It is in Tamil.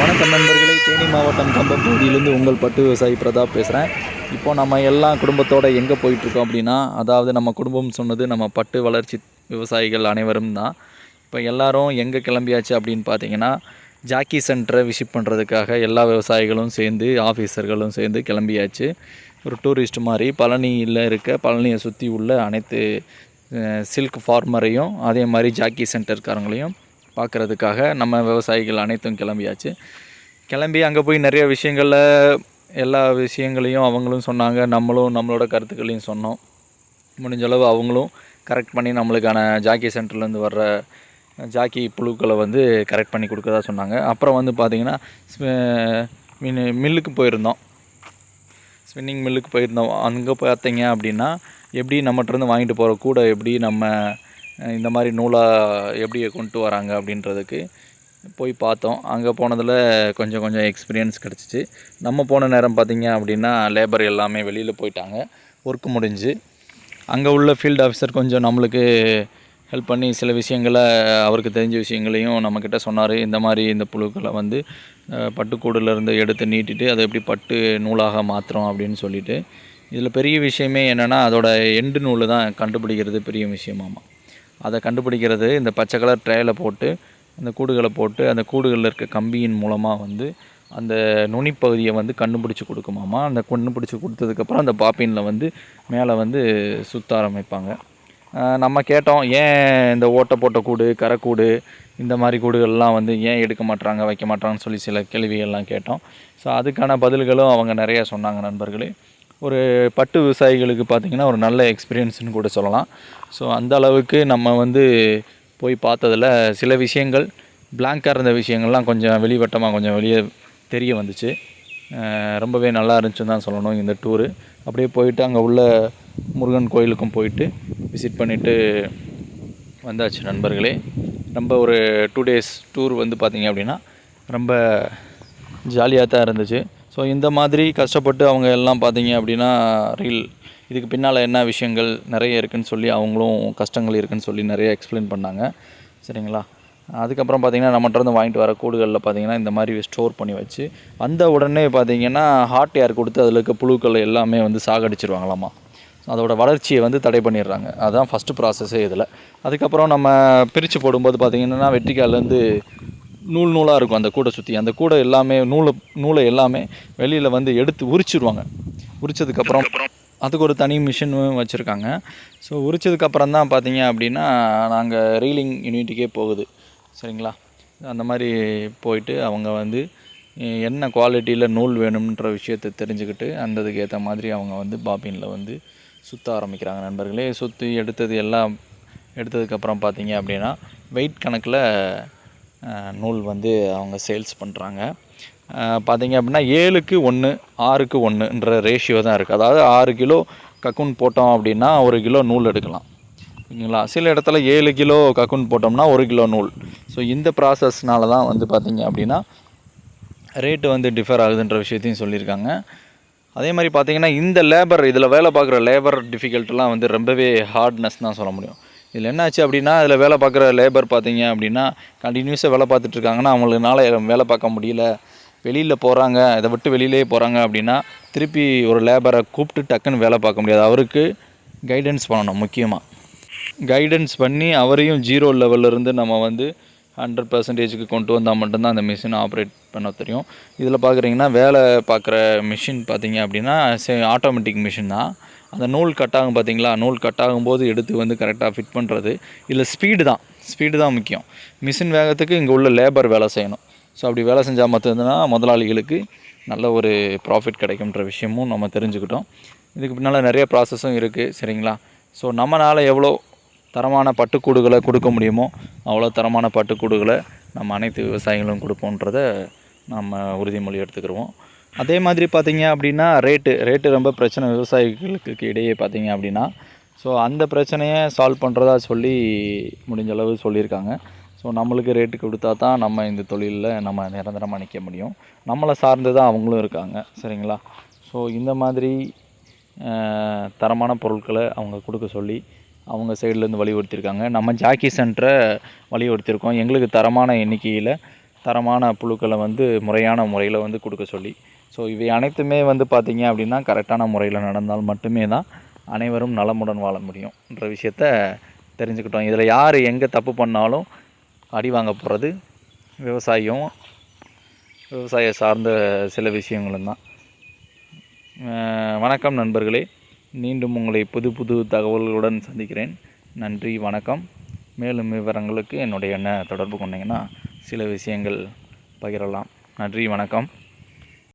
வணக்கம் நண்பர்களே. தேனி மாவட்டம் கம்பம் பகுதியிலேருந்து உங்கள் பட்டு விவசாயி பிரதாப் பேசுகிறேன் இப்போ நம்ம எல்லா குடும்பத்தோடு எங்கே போயிட்டுருக்கோம் அப்படின்னா அதாவது நம்ம குடும்பம் சொன்னது நம்ம பட்டு வளர்ச்சி விவசாயிகள் அனைவரும் தான். இப்போ எல்லாரும் எங்கே கிளம்பியாச்சு அப்படின்னு பார்த்தீங்கன்னா ஜாக்கி சென்டரை விசிட் பண்ணுறதுக்காக எல்லா விவசாயிகளும் சேர்ந்து ஆஃபீஸர்களும் சேர்ந்து கிளம்பியாச்சு. ஒரு டூரிஸ்ட் மாதிரி பழனியில் இருக்க பழனியை சுற்றி உள்ள அனைத்து சில்க் ஃபார்மரையும் அதே மாதிரி ஜாக்கி சென்டர்காரங்களையும் பார்க்குறதுக்காக நம்ம விவசாயிகள் அனைத்தும் கிளம்பியாச்சு. கிளம்பி அங்கே போய் நிறைய விஷயங்களில் எல்லா விஷயங்களையும் அவங்களும் சொன்னாங்க. நம்மளும் நம்மளோட கருத்துக்களையும் சொன்னோம். முடிஞ்சளவு அவங்களும் கரெக்ட் பண்ணி நம்மளுக்கான ஜாக்கி சென்டர்லேருந்து வர்ற ஜாக்கி புழுக்களை வந்து கரெக்ட் பண்ணி கொடுக்கறதா சொன்னாங்க. அப்புறம் வந்து பார்த்திங்கன்னா மீன் மில்லுக்கு போயிருந்தோம். ஸ்பின்னிங் மில்லுக்கு போயிருந்தோம். அங்கே பார்த்தீங்க அப்படின்னா எப்படி நம்மகிட்டருந்து வாங்கிட்டு போகிற கூட எப்படி நம்ம இந்த மாதிரி நூலாக எப்படி கொண்டு வராங்க அப்படின்றதுக்கு போய் பார்த்தோம். அங்கே போனதில் கொஞ்சம் கொஞ்சம் எக்ஸ்பீரியன்ஸ் கிடச்சிச்சு. நம்ம போன நேரம் பார்த்தீங்க அப்படின்னா லேபர் எல்லாமே வெளியில் போயிட்டாங்க. ஒர்க் முடிஞ்சு. அங்கே உள்ள ஃபீல்டு ஆஃபீஸர் கொஞ்சம் நம்மளுக்கு ஹெல்ப் பண்ணி சில விஷயங்களை அவருக்கு தெரிஞ்ச விஷயங்களையும் நம்மக்கிட்ட சொன்னார். இந்த மாதிரி இந்த புழுக்களை வந்து அஹ், பட்டுக்கூடுலேருந்து எடுத்து நீட்டிட்டு அதை எப்படி பட்டு நூலாக மாற்றுறோம் அப்படின்னு சொல்லிவிட்டு இதில் பெரிய விஷயமே என்னென்னா அதோடய எண்டு நூல் தான் கண்டுபிடிக்கிறது பெரிய விஷயமாமா அதை கண்டுபிடிக்கிறது. இந்த பச்சை கலர் ட்ரேயில் போட்டு அந்த கூடுகளை போட்டு அந்த கூடுகளில் இருக்க கம்பியின் மூலமாக வந்து அந்த நுனிப்பகுதியை வந்து கண்டுபிடிச்சி கொடுக்குமாமா? அந்த கண்டுபிடிச்சி கொடுத்ததுக்கப்புறம் அந்த பாப்பினில் வந்து மேலே வந்து சுத்த ஆரம்பிப்பாங்க. நம்ம கேட்டோம் ஏன் இந்த ஓட்டை போட்ட கூடு கரைக்கூடு இந்த மாதிரி கூடுகள்லாம் வந்து ஏன் எடுக்க மாட்டுறாங்க வைக்க மாட்றாங்கன்னு சொல்லி சில கேள்விகள்லாம் கேட்டோம். ஸோ அதுக்கான பதில்களும் அவங்க நிறையா சொன்னாங்க நண்பர்களே. ஒரு பட்டு விவசாயிகளுக்கு பார்த்திங்கன்னா ஒரு நல்ல எக்ஸ்பீரியன்ஸ்னு கூட சொல்லலாம். ஸோ அந்த அளவுக்கு நம்ம வந்து போய் பார்த்ததில் சில விஷயங்கள் பிளாங்காக இருந்த விஷயங்கள்லாம் கொஞ்சம் வெளிவட்டமாக கொஞ்சம் வெளியே தெரிய வந்துச்சு. ரொம்பவே நல்லா இருந்துச்சுன்னு தான் சொல்லணும் இந்த டூரு அப்படியே போயிட்டு அங்கே உள்ள முருகன் கோயிலுக்கும் போயிட்டு விசிட் பண்ணிவிட்டு வந்தாச்சு நண்பர்களே. ரொம்ப ஒரு டூ டேஸ் டூர் வந்து பார்த்திங்க அப்படின்னா ரொம்ப ஜாலியாக தான் இருந்துச்சு. ஸோ இந்த மாதிரி கஷ்டப்பட்டு அவங்க எல்லாம் பார்த்தீங்க அப்படின்னா ரீல் இதுக்கு பின்னால் என்ன விஷயங்கள் நிறைய இருக்குதுன்னு சொல்லி அவங்களும் கஷ்டங்கள் இருக்குதுன்னு சொல்லி நிறைய எக்ஸ்பிளைன் பண்ணாங்க. சரிங்களா? அதுக்கப்புறம் பார்த்தீங்கன்னா நம்மகிட்ட இருந்து வாங்கிட்டு வர கூடுகளில் பார்த்தீங்கன்னா இந்த மாதிரி ஸ்டோர் பண்ணி வச்சு வந்த உடனே பார்த்தீங்கன்னா ஹாட் ஏர் கொடுத்து அதில் இருக்க புழுக்கள் எல்லாமே வந்து சாகடிச்சிருவாங்களாமா? அதோட வளர்ச்சியை வந்து தடை பண்ணிடுறாங்க. அதுதான் ஃபஸ்ட்டு ப்ராசஸே இதில். அதுக்கப்புறம் நம்ம பிரித்து போடும்போது பார்த்திங்கன்னா வெற்றிக்கால்லேருந்து நூல் நூலாக இருக்கும் அந்த கூடை சுற்றி அந்த கூடை எல்லாமே நூலை நூலை எல்லாமே வெளியில் வந்து எடுத்து உரிச்சிருவாங்க. உரிச்சதுக்கப்புறம் அதுக்கு ஒரு தனி மிஷினும் வச்சுருக்காங்க. ஸோ உரிச்சதுக்கப்புறம் தான் பார்த்தீங்க அப்படின்னா நாங்கள் ரீலிங் யூனிட்டுக்கே போகுது. சரிங்களா? அந்த மாதிரி போயிட்டு அவங்க வந்து என்ன குவாலிட்டியில் நூல் வேணும்ன்ற விஷயத்தை தெரிஞ்சுக்கிட்டு அந்ததுக்கு ஏற்ற மாதிரி அவங்க வந்து பாபினில் வந்து சுற்ற ஆரம்பிக்கிறாங்க நண்பர்களே. சுற்றி எடுத்தது எல்லாம் எடுத்ததுக்கப்புறம் பார்த்தீங்க அப்படின்னா வெயிட் கணக்கில் நூல் வந்து அவங்க சேல்ஸ் பண்ணுறாங்க பார்த்தீங்க அப்படின்னா ஏழுக்கு ஒன்று ஆறுக்கு ஒன்றுன்ற ரேஷியோ தான் இருக்குது அதாவது ஆறு கிலோ கக்குன் போட்டோம் அப்படின்னா ஒரு கிலோ நூல் எடுக்கலாம். ஓகேங்களா சில இடத்துல ஏழு கிலோ கக்குன் போட்டோம்னா ஒரு கிலோ நூல். ஸோ இந்த ப்ராசஸ்னால தான் வந்து பார்த்தீங்க அப்படின்னா ரேட்டு வந்து டிஃபர் ஆகுதுன்ற விஷயத்தையும் சொல்லியிருக்காங்க. அதே மாதிரி பார்த்தீங்கன்னா இந்த லேபர் இதில் வேலை பார்க்குற லேபர் டிஃபிகல்ட்டெலாம் வந்து ரொம்பவே ஹார்ட்னஸ் தான் சொல்ல முடியும். இதில் என்னாச்சு அப்படின்னா அதில் வேலை பார்க்குற லேபர் பார்த்தீங்க அப்படின்னா கண்டினியூஸாக வேலை பார்த்துட்ருக்காங்கன்னா அவங்களுக்குனால வேலை பார்க்க முடியல. வெளியில் போகிறாங்க இதை விட்டு வெளியிலே போகிறாங்க அப்படின்னா திருப்பி ஒரு லேபரை கூப்பிட்டு டக்குன்னு வேலை பார்க்க முடியாது. அவருக்கு கைடன்ஸ் பண்ணணும் முக்கியமாக கைடன்ஸ் பண்ணி அவரையும் ஜீரோ இருந்து நம்ம வந்து ஹண்ட்ரட் பர்சன்டேஜுக்கு கொண்டு வந்தால் மட்டும்தான் அந்த மிஷின் ஆப்ரேட் பண்ண தெரியும். இதில் பார்க்குறீங்கன்னா வேலை பார்க்குற மிஷின் பார்த்தீங்க அப்படின்னா ஆட்டோமேட்டிக் மிஷின் தான். அந்த நூல் கட்டாகும் பார்த்தீங்களா நூல் கட்டாகும் போது எடுத்து வந்து கரெக்டாக ஃபிட் பண்ணுறது இல்லை ஸ்பீடு தான். ஸ்பீடு தான் முக்கியம். மிஷின் வேகத்துக்கு இங்கே உள்ள லேபர் வேலை செய்யணும். ஸோ அப்படி வேலை செஞ்சால் மட்டும்தான் முதலாளிகளுக்கு நல்ல ஒரு ப்ராஃபிட் கிடைக்கும்ன்ற விஷயமும் நம்ம தெரிஞ்சுக்கிட்டோம். இதுக்கு பின்னால் நிறைய ப்ராசஸும் இருக்குது சரிங்களா? ஸோ நம்மளால் எவ்வளோ தரமான பட்டுக்கூடுகளை கொடுக்க முடியுமோ அவ்வளோ தரமான பட்டுக்கூடுகளை நம்ம அனைத்து விவசாயிகளும் கொடுப்போன்றத நம்ம உறுதிமொழி எடுத்துக்கிறோம் அதே மாதிரி பார்த்தீங்க அப்படின்னா ரேட்டு ரேட்டு ரொம்ப பிரச்சனை விவசாயிகளுக்கு இடையே பார்த்தீங்க அப்படின்னா. ஸோ அந்த பிரச்சனையை சால்வ் பண்ணுறதா சொல்லி முடிஞ்ச அளவு சொல்லியிருக்காங்க. ஸோ நம்மளுக்கு ரேட்டு கொடுத்தா தான் நம்ம இந்த தொழிலில் நம்ம நிரந்தரமாக நிற்க முடியும். நம்மளை சார்ந்து தான் அவங்களும் இருக்காங்க. சரிங்களா? ஸோ இந்த மாதிரி தரமான பொருட்களை அவங்க கொடுக்க சொல்லி அவங்க சைட்லேருந்து வலியுறுத்தியிருக்காங்க. நம்ம ஜாக்கி சென்டரை வலியுறுத்தியிருக்கோம். எங்களுக்கு தரமான எண்ணிக்கையில் தரமான புழுக்களை வந்து முறையான முறையில் வந்து கொடுக்க சொல்லி. ஸோ இவை அனைத்துமே வந்து பார்த்திங்க அப்படின்னா கரெக்டான முறையில் நடந்தால் மட்டுமே தான் அனைவரும் நலமுடன் வாழ முடியும்ன்ற விஷயத்த தெரிஞ்சுக்கிட்டோம். இதில் யார் எங்கே தப்பு பண்ணாலும் அடி வாங்க போகிறது விவசாயியும் விவசாய சார்ந்த சில விஷயங்களும் தான். வணக்கம் நண்பர்களே. மீண்டும் உங்களை புது புது தகவல்களுடன் சந்திக்கிறேன். நன்றி வணக்கம். மேலும் விவரங்களுக்கு என்னுடைய எண்ணை தொடர்பு கொண்டீங்கன்னா சில விஷயங்கள் பகிரலாம். நன்றி வணக்கம்.